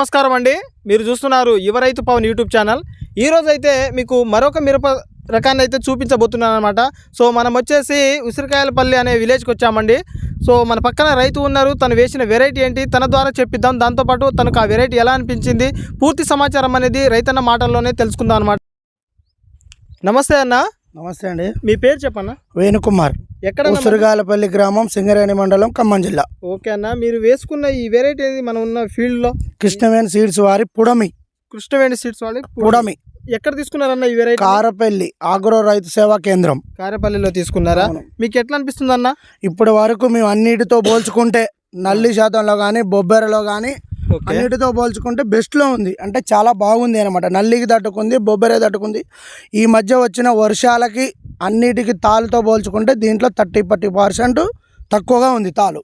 నమస్కారం అండి. మీరు చూస్తున్నారు యువ రైతు పవన్ యూట్యూబ్ ఛానల్. ఈరోజు అయితే మీకు మరొక మిరప రకాన్ని అయితే చూపించబోతున్నాను అనమాట సో మనం వచ్చేసి ఉసిరికాయలపల్లి అనే విలేజ్కి వచ్చామండి. సో మన పక్కన రైతు ఉన్నారు. తను వేసిన వెరైటీ ఏంటి? తన ద్వారా చెప్పిద్దాం. దాంతోపాటు తనకు ఆ వెరైటీ ఎలా అనిపించింది? పూర్తి సమాచారం అనేది రైతన్న మాటల్లోనే తెలుసుకుందాం అనమాట నమస్తే అన్న. నమస్తే అండి. మీ పేరు చెప్పన్న? వేణుకుమార్. ఎక్కడ ఉసురుగాలపల్లి గ్రామం సింగరేణి మండలం ఖమ్మం జిల్లా. ఓకే అన్న మీరు వేసుకున్న ఈ వెరైటీ ఏది మనం ఉన్న ఫీల్డ్లో కృష్ణవేణి సీడ్స్ వారి పుడమి. కృష్ణవేణి సీడ్స్ వాళ్ళు పుడమి. ఎక్కడ తీసుకున్నారన్న ఈ వెరైటీ కారపల్లి ఆగ్రో రైతు సేవా కేంద్రం. కారేపల్లిలో తీసుకున్నారా. మీకు ఎట్లా అనిపిస్తుంది అన్న ఇప్పటి వరకు మేము అన్నిటితో పోల్చుకుంటే నల్లి శాతంలో కానీ బొబ్బెరలో కానీ అన్నిటితో పోల్చుకుంటే బెస్ట్లో ఉంది. అంటే చాలా బాగుంది అనమాట నల్లికి తట్టుకుంది బొబ్బెరే తట్టుకుంది. ఈ మధ్య వచ్చిన వర్షాలకి అన్నిటికి తాలుతో పోల్చుకుంటే దీంట్లో థర్టీ ఫార్టీ పర్సెంట్ తక్కువగా ఉంది తాలు.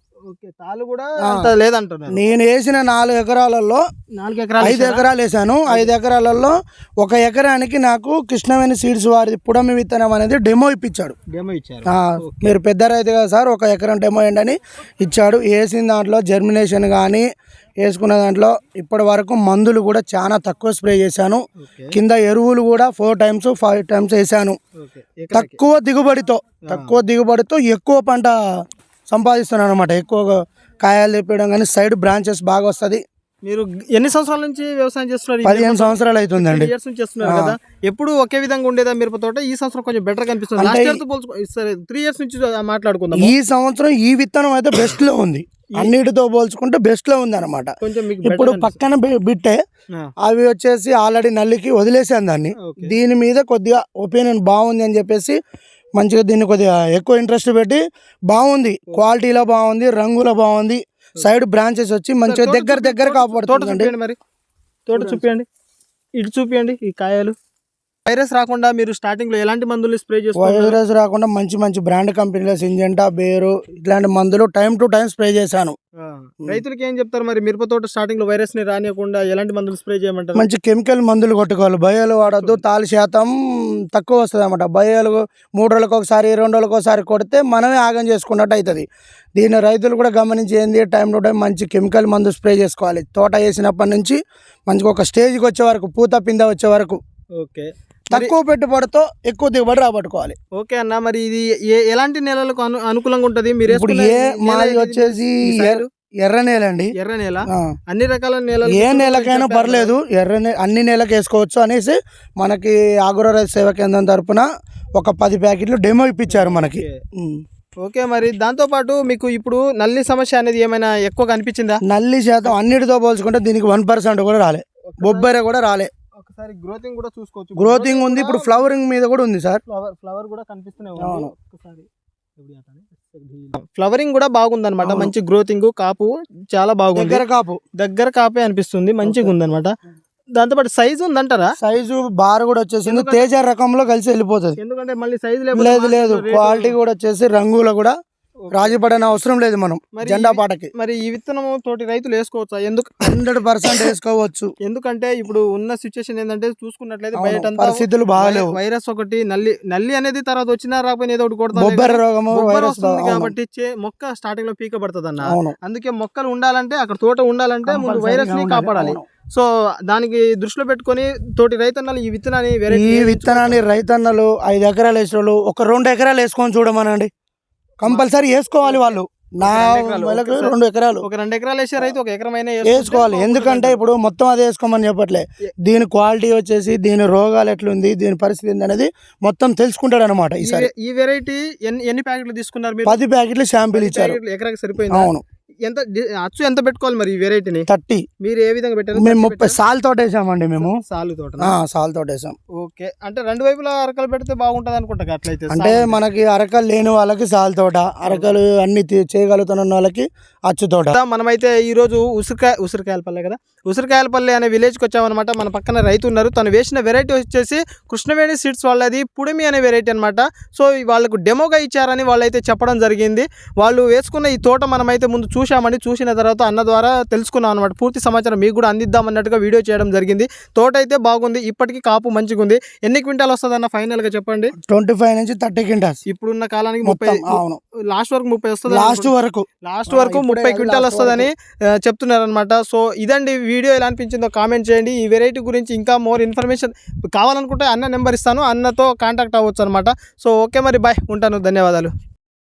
లేదంటున్నారు. నేను వేసిన నాలుగు ఎకరాలలో నాలుగు ఎకరాలు ఐదు ఎకరాలు వేసాను. ఐదు ఎకరాలలో ఒక ఎకరానికి నాకు కృష్ణవేణి సీడ్స్ వారి పుడమి విత్తనం అనేది డెమో ఇప్పించాడు. డెమో ఇచ్చారు. ఆ, మీరు పెద్ద రైతు కదా సార్ ఒక ఎకరం డెమో ఏంటి అని ఇచ్చాడు. వేసిన దాంట్లో జర్మినేషన్ కానీ వేసుకున్న దాంట్లో ఇప్పటి వరకు మందులు కూడా చాలా తక్కువ స్ప్రే చేశాను. కింద ఎరువులు కూడా ఫోర్ టైమ్స్ ఫైవ్ టైమ్స్ వేసాను. తక్కువ దిగుబడితో తక్కువ దిగుబడితో ఎక్కువ పంట సంపాదిస్తున్నాను అనమాట ఎక్కువ కాయలు తెప్పడం కానీ సైడ్ బ్రాంచెస్ బాగా వస్తుంది. మీరు ఎన్ని సంవత్సరాల నుంచి వ్యవసాయం చేస్తున్నారు? పదిహేను సంవత్సరాలు అవుతుందండి. ఇయర్స్ నుంచి చేస్తున్నారు కదా? ఎప్పుడు ఒకే విధంగా ఉండేదా మిరప తోట ఈ సంవత్సరం కొంచెం బెటర్ కనిపిస్తుంది. లాస్ట్ ఇయర్తో పోల్చుకో సరే త్రీ ఇయర్స్ నుంచి మాట్లాడుకుందాం. ఈ సంవత్సరం ఈ విత్తనం అయితే బెస్ట్లో ఉంది. అన్నిటితో పోల్చుకుంటే బెస్ట్లో ఉంది అనమాట ఇప్పుడు పక్కన బిట్టే అవి వచ్చేసి ఆల్రెడీ నల్లికి వదిలేసాను దాన్ని. దీని మీద కొద్దిగా ఒపీనియన్ బాగుంది అని చెప్పేసి మంచిగా దీన్ని కొద్దిగా ఎక్కువ ఇంట్రెస్ట్ పెట్టి బాగుంది. క్వాలిటీలో బాగుంది రంగులో బాగుంది. సైడ్ బ్రాంచెస్ వచ్చి మంచిగా దగ్గర దగ్గర తోట- తోట చూపియండి మరి. తోట చూపియండి. ఇటు చూపియండి ఈ కాయలు. వైరస్ రాకుండా మీరు స్టార్టింగ్లో ఎలాంటి మందులు స్ప్రే చేస్తున్నారు వైరస్ రాకుండా మంచి మంచి బ్రాండ్ కంపెనీల సింజెంటా బేరు ఇట్లాంటి మందులు టైం టు టైం స్ప్రే చేశాను. ఆ, రైతులకి ఏం చెప్తారు మరి? మిరప తోట స్టార్టింగ్లో వైరస్ని రానియకుండా ఎలాంటి మందులు స్ప్రే చేయమంటారు? మంచి కెమికల్ మందులు కొట్టుకోవాలి. బయలు వాడద్దు తాలు శాతం తక్కువ వస్తుంది అనమాట బయలు మూడు రోజులకు ఒకసారి రెండు రోజులకు ఒకసారి కొడితే మనమే ఆగం చేసుకున్నట్టు అవుతుంది దీన్ని రైతులు కూడా గమనించి ఏంది? టైం టు టైం మంచి కెమికల్ మందు స్ప్రే చేసుకోవాలి. తోట వేసినప్పటి నుంచి మంచిగా ఒక స్టేజ్కి వచ్చే వరకు పూత పింద వచ్చే వరకు. ఓకే. తక్కువ పెట్టుబడితో ఎక్కువ దిగుబడి రాబట్టుకోవాలి. ఓకే అన్న మరి ఇది ఎలాంటి నేలలకు అను అనుకూలంగా ఉంటది? మీరు ఇప్పుడు ఏ నేల మాది? వచ్చేసి? ఎర్ర నేల అండి ఎర్ర నేల. అన్ని రకాల నేలలు ఏ నెలకైనా పర్లేదు ఎర్ర అన్ని నెలలకు వేసుకోవచ్చు అనేసి మనకి ఆగ్రో రైతు సేవా కేంద్రం తరపున ఒక పది ప్యాకెట్లు డెమో ఇప్పించారు మనకి. ఓకే. మరి దాంతో పాటు మీకు ఇప్పుడు నల్లి సమస్య అనేది ఏమైనా ఎక్కువగా అనిపించిందా? నల్లి శాతం అన్నిటితో పోల్చుకుంటే దీనికి వన్ పర్సెంట్ కూడా రాలే. బొబ్బెర కూడా రాలే. ఒకసారి గ్రోతింగ్ కూడా చూసుకోవచ్చు. గ్రోతింగ్ ఉంది ఇప్పుడు ఫ్లవరింగ్ మీద కూడా ఉంది సార్. ఫ్లవర్ ఫ్లవర్ కూడా కనిపిస్తూనే ఉంది. అవును. ఒకసారి ఫ్లవరింగ్ కూడా బాగుంది అనమాట అవును. మంచి గ్రోతింగ్ కాపు చాలా బాగుంది. దగ్గర కాపు. దగ్గర కాపే అనిపిస్తుంది మంచిగా ఉంది అనమాట దాంతో పాటు సైజు ఉందంటారా? సైజు బార్ కూడా వచ్చేసింది. తేజ రకంలో కలిసి వెళ్ళిపోతుంది. ఎందుకంటే మళ్ళీ సైజు లేదు లేదు. క్వాలిటీ కూడా వచ్చేసి రంగులో కూడా రాజీ పడని అవసరం లేదు మనం జెండా పాటకి. మరి ఈ విత్తనం తోటి రైతులు వేసుకోవచ్చా? ఎందుకు హండ్రెడ్ పర్సెంట్ వేసుకోవచ్చు. ఎందుకంటే ఇప్పుడు ఉన్న సిచ్యువేషన్ ఏంటంటే చూసుకున్నట్లయితే బయట పరిస్థితులు బాగాలేవు వైరస్ ఒకటి నల్లి నల్లి అనేది తర్వాత వచ్చినా రాకపోయినా ఏదో ఒకటి కొడతాం బొబ్బెర రోగము బొబ్బర వైరస్ వస్తుంది. కాబట్టి మొక్క స్టార్టింగ్లో పీక పడుతుంది అన్న అందుకే మొక్కలు ఉండాలంటే అక్కడ తోట ఉండాలంటే ముందు వైరస్ని. కాపాడాలి. సో దానికి దృష్టిలో పెట్టుకొని తోటి రైతన్నలు ఈ విత్తనాన్ని వేరే ఈ విత్తనాన్ని రైతన్నలు ఐదు ఎకరాలు వేసిన ఒక రెండు ఎకరాలు వేసుకొని చూడమనండి. కంపల్సరీ వేసుకోవాలి వాళ్ళు. నా రెండు ఎకరాలు, ఒక రెండు ఎకరాలు. వేసే రైతు ఒక ఎకరం అయినా వేసుకుంటే వేసుకోవాలి. ఎందుకంటే. ఇప్పుడు మొత్తం అదే వేసుకోమని చెప్పట్లే. దీని క్వాలిటీ వచ్చేసి దీని రోగాలు ఎట్లుంది దీని పరిస్థితి ఏంది అనేది మొత్తం తెలుసుకుంటాడు అనమాట ఈ ఈసారి. ఈ వెరైటీ ఎన్ని ఎన్ని ప్యాకెట్లు తీసుకున్నారు మీరు? పది ప్యాకెట్లు షాంపిల్ పది ఇచ్చారు. ఎకరాకి సరిపోయిందా? అవును. ఎంత అచ్చు ఎంత పెట్టుకోవాలి మరి ఈ వెరైటీని థర్టీ. మీరు ఏ విధంగా పెట్టారు? మేము ముప్పై సాల్ తోట వేసామండి మేము. సాలు తోట సాల్ తోట వేసాం ఓకే. అంటే రెండు వైపులా అరకలు పెడితే బాగుంటది అనుకుంటా అట్లయితే అంటే మనకి అరకలు లేని వాళ్ళకి సాల్ తోట అరకలు అన్ని చేయగలుగుతున్న వాళ్ళకి అచ్చు తోట. మనమైతే ఈ రోజు ఉసిరికాయ ఉసిరికాయలపల్లె కదా? ఉసిరికాయలపల్లి అనే విలేజ్కి వచ్చామన్నమాట. మన పక్కన రైతు ఉన్నారు. తను వేసిన వెరైటీ వచ్చేసి కృష్ణవేణి సీడ్స్ వాళ్ళది పుడిమి అనే వెరైటీ అనమాట సో వాళ్ళకు డెమోగా ఇచ్చారని వాళ్ళైతే చెప్పడం జరిగింది. వాళ్ళు వేసుకున్న ఈ తోట మనమైతే ముందు చూసాం చూశామండి చూసిన తర్వాత అన్న ద్వారా తెలుసుకున్నాం అనమాట పూర్తి సమాచారం మీకు కూడా అందిద్దాం అన్నట్టుగా వీడియో చేయడం జరిగింది. తోట అయితే బాగుంది ఇప్పటికీ కాపు మంచిగా ఉంది ఎన్ని క్వింటాలు వస్తుంది అన్న ఫైనల్గా చెప్పండి? ట్వంటీ ఫైవ్ నుంచి థర్టీ క్వింటాల్స్. ఇప్పుడున్న కాలానికి ముప్పై అవును. లాస్ట్ వరకు ముప్పై వస్తుంది లాస్ట్ వరకు. లాస్ట్ వరకు ముప్పై క్వింటాల్ వస్తుందని చెప్తున్నారు అనమాట సో ఇదండి వీడియో ఎలా అనిపించిందో కామెంట్ చేయండి. ఈ వెరైటీ గురించి ఇంకా మోర్ ఇన్ఫర్మేషన్ కావాలనుకుంటే అన్న నెంబర్ ఇస్తాను. అన్నతో కాంటాక్ట్ అవ్వచ్చు అనమాట సో ఓకే మరి బాయ్. ఉంటాను. ధన్యవాదాలు.